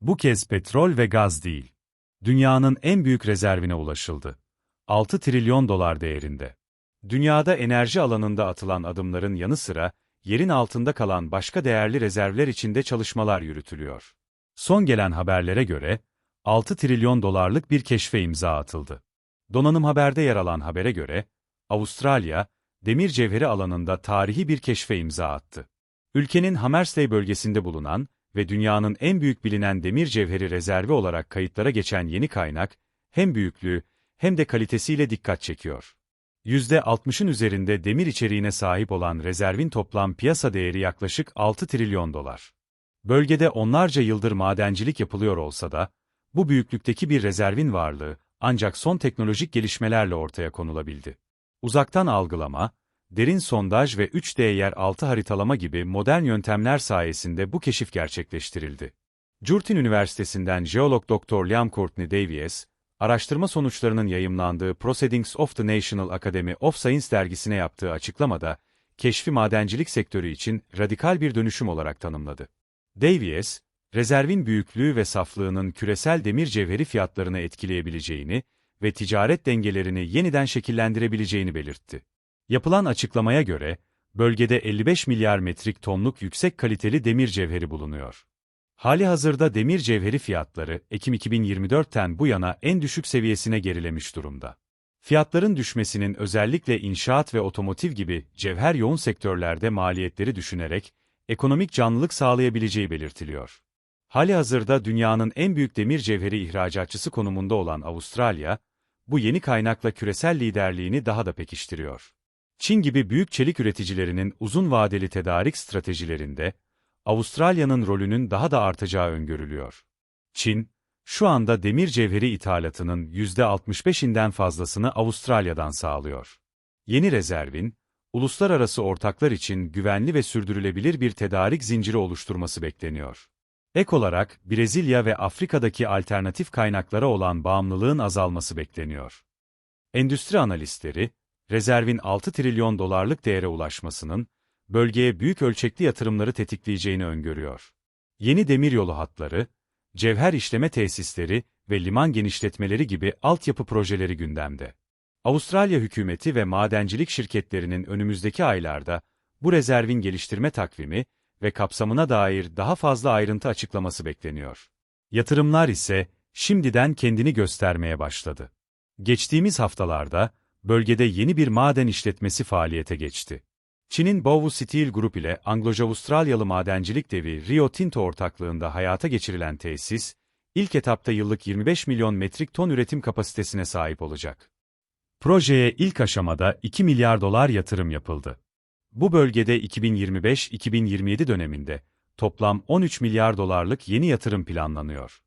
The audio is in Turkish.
Bu kez petrol ve gaz değil. Dünyanın en büyük rezervine ulaşıldı. 6 trilyon dolar değerinde. Dünyada enerji alanında atılan adımların yanı sıra, yerin altında kalan başka değerli rezervler içinde çalışmalar yürütülüyor. Son gelen haberlere göre, 6 trilyon dolarlık bir keşfe imza atıldı. Donanım Haber'de yer alan habere göre, Avustralya, demir cevheri alanında tarihi bir keşfe imza attı. Ülkenin Hamersley bölgesinde bulunan ve dünyanın en büyük bilinen demir cevheri rezervi olarak kayıtlara geçen yeni kaynak, hem büyüklüğü hem de kalitesiyle dikkat çekiyor. %60'ın üzerinde demir içeriğine sahip olan rezervin toplam piyasa değeri yaklaşık 6 trilyon dolar. Bölgede onlarca yıldır madencilik yapılıyor olsa da, bu büyüklükteki bir rezervin varlığı ancak son teknolojik gelişmelerle ortaya konulabildi. Uzaktan algılama, derin sondaj ve 3D yer altı haritalama gibi modern yöntemler sayesinde bu keşif gerçekleştirildi. Curtin Üniversitesi'nden jeolog Dr. Liam Courtney Davies, araştırma sonuçlarının yayımlandığı Proceedings of the National Academy of Science dergisine yaptığı açıklamada, keşfi madencilik sektörü için radikal bir dönüşüm olarak tanımladı. Davies, rezervin büyüklüğü ve saflığının küresel demir cevheri fiyatlarını etkileyebileceğini ve ticaret dengelerini yeniden şekillendirebileceğini belirtti. Yapılan açıklamaya göre, bölgede 55 milyar metrik tonluk yüksek kaliteli demir cevheri bulunuyor. Hali hazırda demir cevheri fiyatları, Ekim 2024'ten bu yana en düşük seviyesine gerilemiş durumda. Fiyatların düşmesinin özellikle inşaat ve otomotiv gibi cevher yoğun sektörlerde maliyetleri düşünerek, ekonomik canlılık sağlayabileceği belirtiliyor. Hali hazırda dünyanın en büyük demir cevheri ihracatçısı konumunda olan Avustralya, bu yeni kaynakla küresel liderliğini daha da pekiştiriyor. Çin gibi büyük çelik üreticilerinin uzun vadeli tedarik stratejilerinde, Avustralya'nın rolünün daha da artacağı öngörülüyor. Çin, şu anda demir cevheri ithalatının %65'inden fazlasını Avustralya'dan sağlıyor. Yeni rezervin, uluslararası ortaklar için güvenli ve sürdürülebilir bir tedarik zinciri oluşturması bekleniyor. Ek olarak, Brezilya ve Afrika'daki alternatif kaynaklara olan bağımlılığın azalması bekleniyor. Endüstri analistleri, rezervin 6 trilyon dolarlık değere ulaşmasının, bölgeye büyük ölçekli yatırımları tetikleyeceğini öngörüyor. Yeni demiryolu hatları, cevher işleme tesisleri ve liman genişletmeleri gibi altyapı projeleri gündemde. Avustralya hükümeti ve madencilik şirketlerinin önümüzdeki aylarda bu rezervin geliştirme takvimi ve kapsamına dair daha fazla ayrıntı açıklaması bekleniyor. Yatırımlar ise şimdiden kendini göstermeye başladı. Geçtiğimiz haftalarda bölgede yeni bir maden işletmesi faaliyete geçti. Çin'in Baowu Steel Group ile Anglo-Avustralyalı madencilik devi Rio Tinto ortaklığında hayata geçirilen tesis, ilk etapta yıllık 25 milyon metrik ton üretim kapasitesine sahip olacak. Projeye ilk aşamada 2 milyar dolar yatırım yapıldı. Bu bölgede 2025-2027 döneminde toplam 13 milyar dolarlık yeni yatırım planlanıyor.